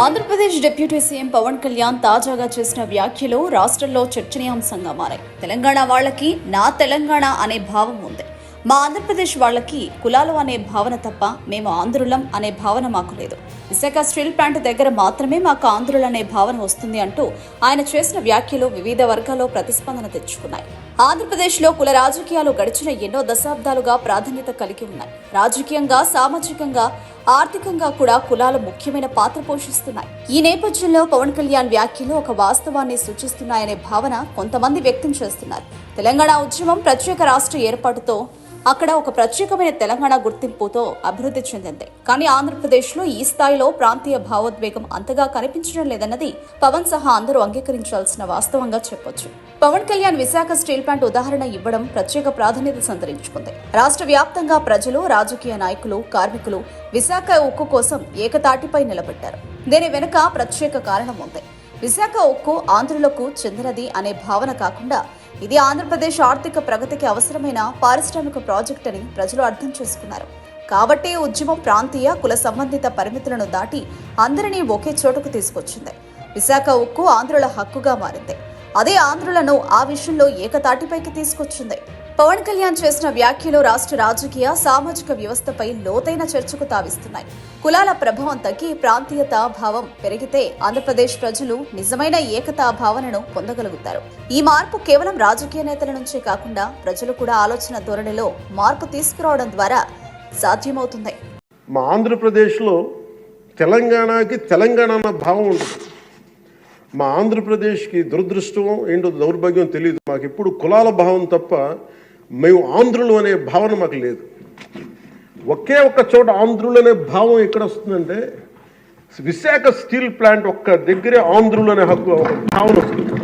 Andhra Pradesh deputy CM Pawan Kalyan తాజాగా చేసిన వ్యాఖ్యలు రాష్ట్రంలో చర్చనీయాంశంగా మారాయి. తెలంగాణ వాళ్ళకి నా తెలంగాణ అనే భావం ఉంది. మా ఆంధ్రప్రదేశ్ వాళ్ళకి కులాలు అనే భావన తప్ప మేము ఆంధ్రులం అనే భావన మాకు లేదు. విశాఖ స్టీల్ ప్లాంట్ దగ్గర మాత్రమే మాకు ఆంధ్రులు అనే భావన వస్తుంది అంటూ ఆయన చేసిన వ్యాఖ్యలు వివిధ వర్గాల్లో ప్రతిస్పందన తెచ్చుకున్నాయి. ఆంధ్రప్రదేశ్లో కుల రాజకీయాలు గడిచిన ఎన్నో దశాబ్దాలుగా ప్రాధాన్యత కలిగి ఉన్నాయి. రాజకీయంగా సామాజికంగా ఆర్థికంగా కూడా కులాలు ముఖ్యమైన పాత్ర పోషిస్తున్నాయి. ఈ నేపథ్యంలో పవన్ కళ్యాణ్ వ్యాఖ్యలు ఒక వాస్తవాన్ని సూచిస్తున్నాయనే భావన కొంతమంది వ్యక్తం చేస్తున్నారు. తెలంగాణ ఉద్యమం ప్రత్యేక రాష్ట్ర ఏర్పాటుతో అక్కడ ఒక ప్రత్యేకమైన తెలంగాణ గుర్తింపుతో అభివృద్ధి చెందింది. కానీ ఆంధ్రప్రదేశ్లో ఈ స్థాయిలో ప్రాంతీయ భావోద్వేగం అంతగా కనిపించడం లేదన్నది పవన్ సహా అందరూ అంగీకరించాల్సిన వాస్తవంగా చెప్పొచ్చు. పవన్ కళ్యాణ్ విశాఖ స్టీల్ ప్లాంట్ ఉదాహరణ ఇవ్వడం ప్రత్యేక ప్రాధాన్యత సంతరించుకుంది. రాష్ట్ర వ్యాప్తంగా ప్రజలు రాజకీయ నాయకులు కార్మికులు విశాఖ ఉక్కు కోసం ఏకతాటిపై నిలబడ్డారు. దీని వెనుక ప్రత్యేక కారణం ఉంది. విశాఖ ఉక్కు ఆంధ్రులకు చెందినది అనే భావన కాకుండా ఇది ఆంధ్రప్రదేశ్ ఆర్థిక ప్రగతికి అవసరమైన పారిశ్రామిక ప్రాజెక్ట్ అని ప్రజలు అర్థం చేసుకున్నారు. కాబట్టి ఉద్యమం ప్రాంతీయ కుల సంబంధిత పరిమితులను దాటి అందరినీ ఒకే చోటుకు తీసుకొచ్చింది. విశాఖ ఉక్కు ఆంధ్రుల హక్కుగా మారింది. అదే ఆంధ్రులను ఆ విషయంలో ఏకతాటిపైకి తీసుకొచ్చింది. పవన్ కళ్యాణ్ చేసిన వ్యాఖ్యలు రాష్ట్ర రాజకీయ సామాజిక వ్యవస్థపై లోతైన చర్చకు తావిస్తున్నాయి. కులాల ప్రభావం తగ్గి ప్రాంతీయత భావం పెరిగితే ఆంధ్రప్రదేశ్ ప్రజలు నిజమైన ఏకతా భావనను పొందగలుగుతారు. ఈ మార్పు కేవలం రాజకీయ నేతల నుంచే కాకుండా ప్రజలు కూడా ఆలోచన ధోరణిలో మార్పు తీసుకురావడం ద్వారా సాధ్యమవుతుంది. మా ఆంధ్రప్రదేశ్లో తెలంగాణకి తెలంగాణ భావం ఉంటుంది. మా ఆంధ్రప్రదేశ్కి దురదృష్టం ఏంటో దౌర్భాగ్యం తెలియదు మాకు ఎప్పుడు కులాల భావం తప్ప మేము ఆంధ్రులు అనే భావన మాకు లేదు. ఒకే ఒక్క చోట ఆంధ్రులు అనే భావం ఎక్కడ వస్తుందంటే విశాఖ స్టీల్ ప్లాంట్ ఒక్క దగ్గరే ఆంధ్రులు అనే హక్కు ఒక భావన వస్తుంది.